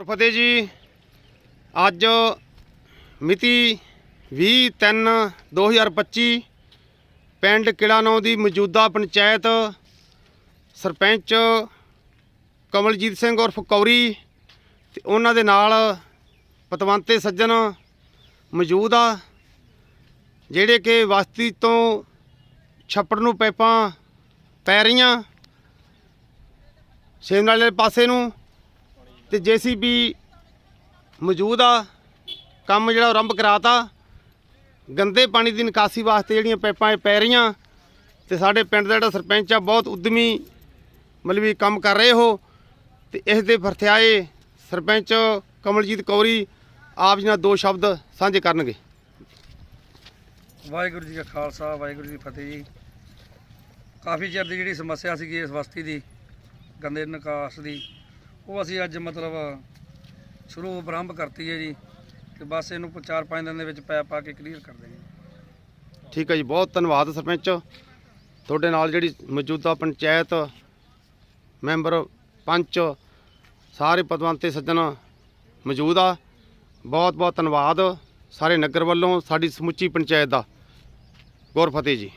ਗੁਰਫਤਿਹ ਜੀ। ਅੱਜ ਮਿਤੀ 20/3/2025 ਪਿੰਡ ਕਿਲਾਨੌ ਦੀ ਮੌਜੂਦਾ ਪੰਚਾਇਤ ਸਰਪੰਚ ਕਮਲਜੀਤ ਸਿੰਘ ਉਰਫ ਕੌਰੀ ਤੇ ਉਹਨਾਂ ਦੇ ਨਾਲ ਪਤਵੰਤੇ ਸੱਜਣ ਮੌਜੂਦ ਆ, ਜਿਹੜੇ ਕਿ ਵਸਤੀ ਤੋਂ ਛੱਪੜ ਨੂੰ ਪੈਪਾਂ ਪੈ ਰਹੀਆਂ। ਸੇਮ ਨਾਲੇ ਪਾਸੇ ਨੂੰ ਤੇ ਜੀਸੀਬੀ ਮੌਜੂਦ ਆ, ਕੰਮ ਜਿਹੜਾ ਆਰੰਭ ਕਰਾਤਾ। ਗੰਦੇ ਪਾਣੀ ਦੀ ਨਿਕਾਸੀ ਵਾਸਤੇ ਜਿਹੜੀਆਂ ਪਾਈਪਾਂ ਇਹ ਪੈ ਰਹੀਆਂ, ਤੇ ਸਾਡੇ ਪਿੰਡ ਦਾ ਜਿਹੜਾ ਸਰਪੰਚ ਆ, ਬਹੁਤ ਉਦਮੀ ਮਤਲਬ ਵੀ ਕੰਮ ਕਰ ਰਹੇ ਹੋ। ਤੇ ਇਸ ਦੇ ਵਰਥਿਆਏ ਸਰਪੰਚ ਕਮਲਜੀਤ ਕੌਰੀ ਆਪ ਜੀ ਨਾਲ ਦੋ ਸ਼ਬਦ ਸਾਂਝੇ ਕਰਨਗੇ। ਵਾਹਿਗੁਰੂ ਜੀ ਕਾ ਖਾਲਸਾ, ਵਾਹਿਗੁਰੂ ਜੀ ਫਤਿਹ ਜੀ। ਕਾਫੀ ਚਿਰ ਦੀ ਜਿਹੜੀ ਸਮੱਸਿਆ ਸੀਗੀ ਇਸ ਬਸਤੀ ਦੀ, ਗੰਦੇ ਨਿਕਾਸ ਦੀ ਉਹ ਅਸੀਂ ਅੱਜ ਮਤਲਬ ਸ਼ੁਰੂ ਆਰੰਭ ਕਰਤੀ ਹੈ ਜੀ ਤੇ ਬਸ ਇਹਨੂੰ 4-5 ਦਿਨ ਦੇ ਵਿੱਚ ਪੈਪ ਪਾ ਕੇ ਕਲੀਅਰ ਕਰ ਦੇਣੀ ਠੀਕ ਹੈ ਜੀ, ਬਹੁਤ ਧੰਨਵਾਦ ਸਰਪੰਚ। ਤੁਹਾਡੇ ਨਾਲ ਜਿਹੜੀ ਮੌਜੂਦਾ ਪੰਚਾਇਤ ਮੈਂਬਰ, ਪੰਚ, ਸਾਰੇ ਪਦਵੰਤੇ ਸੱਜਣ ਮੌਜੂਦ ਆ। ਬਹੁਤ ਬਹੁਤ ਧੰਨਵਾਦ। ਸਾਰੇ ਨਗਰ ਵੱਲੋਂ ਸਾਡੀ ਸਮੁੱਚੀ ਪੰਚਾਇਤ ਦਾ। ਗੁਰ ਫਤਿਹ ਜੀ।